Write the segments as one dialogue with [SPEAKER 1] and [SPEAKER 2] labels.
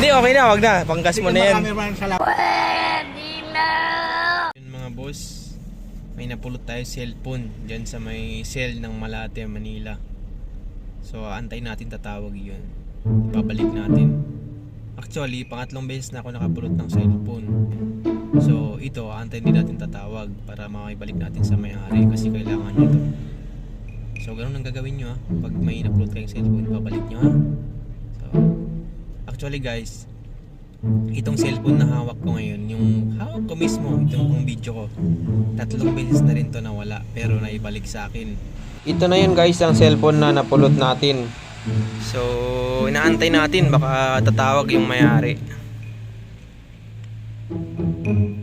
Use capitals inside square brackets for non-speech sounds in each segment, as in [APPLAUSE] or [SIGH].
[SPEAKER 1] Hindi, okay na, wag na. Panggas mo na yan.
[SPEAKER 2] Maraming salamat.
[SPEAKER 1] Yun mga boss, may napulot tayo cellphone dyan sa may cell ng Malate, Manila. So, antay natin tatawag yun. Babalik natin. Actually, pangatlong beses na ako nakapulot ng cellphone. So, ito, antay din natin tatawag para makibalik natin sa may-ari kasi kailangan nyo to. So, ganun ang gagawin nyo ha. Pag may napulot kayong cellphone, babalik nyo ha. Actually guys, itong cellphone na hawak ko ngayon, yung hawak ko mismo, itong pang video ko, tatlong beses na rin to nawala, pero naibalik sa akin. Ito na yun guys, ang cellphone na napulot natin. So, inaantay natin, baka tatawag yung mayari.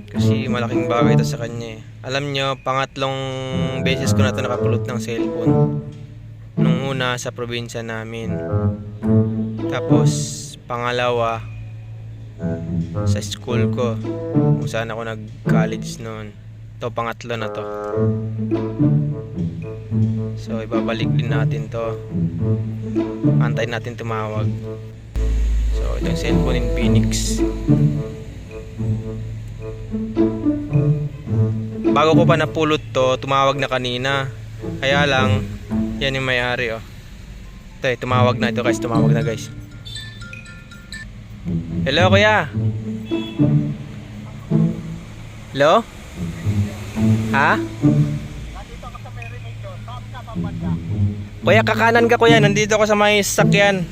[SPEAKER 1] Kasi malaking bagay ito sa kanya eh. Alam nyo, pangatlong beses ko na ito nakapulot ng cellphone. Nung una sa probinsya namin. Tapos, pangalawa, sa school ko kung saan ako nag-college noon. Ito, pangatlo na to. So, ibabalik din natin to. Antayin natin tumawag. So, ito yung cellphone in Phoenix. Bago ko pa napulot to, tumawag na kanina. Kaya lang, yan yung may-ari oh. Ito tumawag na ito guys, tumawag na guys. Hello kuya. Hello? Ha? Kuya, kakanan ka kuya. Nandito ako sa may sakyan.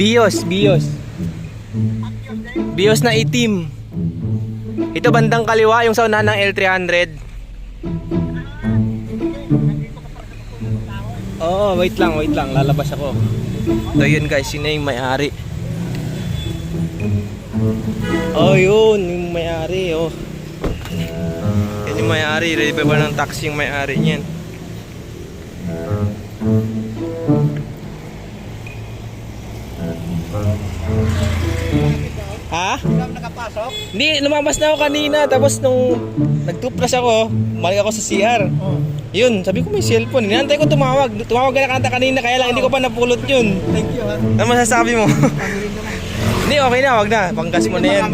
[SPEAKER 1] Bios, Bios. Bios na itim. Ito bandang kaliwa, yung sa unahan ng L300. Oo, wait lang, wait lang. Lalabas ako. Ito yun guys, na yung may-ari. Oh, yun, yung may-ari, oh. Yan yung may-ari, ready ba ng taxi yung may-ari niyan? Ha?
[SPEAKER 2] Hindi kami nakapasok.
[SPEAKER 1] Hindi, lumabas na ako kanina. Tapos nung nag-toothbrush ako, mali ako sa CR.
[SPEAKER 2] Oh.
[SPEAKER 1] Yun, sabi ko may cellphone. Inantay ko tumawag. Tumawag ka na kanta kanina, kaya lang hindi ko pa napulot yun.
[SPEAKER 2] Thank you ha.
[SPEAKER 1] Ano masasabi mo? Hindi, okay na, wag na. Panggas mo na yan.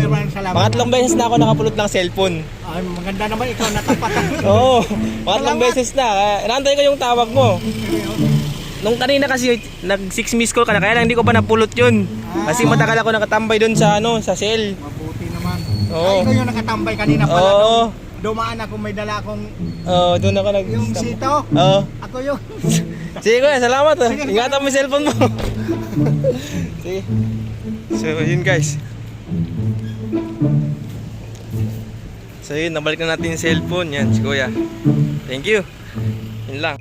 [SPEAKER 1] Pangatlong beses na ako nakapulot ng cellphone.
[SPEAKER 2] Ay, maganda naman ikaw natapat. [LAUGHS]
[SPEAKER 1] Oo, pangatlong beses na. Kaya, inantay ko yung tawag mo. Nung kanina kasi nag 6 miss call ka na, kaya lang hindi ko pa napulot yun. Kasi matagal ako nakatambay doon sa ano, sa cell.
[SPEAKER 2] Mabuti naman.
[SPEAKER 1] Oo.
[SPEAKER 2] Ay, ikaw yung nakatambay kanina pala.
[SPEAKER 1] Oo.
[SPEAKER 2] nung Dumaan ako, may dala akong
[SPEAKER 1] Oo, doon ako nag
[SPEAKER 2] yung sito.
[SPEAKER 1] Oo.
[SPEAKER 2] Ako yung. [LAUGHS]
[SPEAKER 1] Sige kuya, salamat. ah.
[SPEAKER 2] Sige.
[SPEAKER 1] Ingatan mo yung cellphone mo. [LAUGHS] Sige. So, yun guys. So, yun, nabalik na natin yung cellphone. Yan, si kuya. Thank you. Yun lang.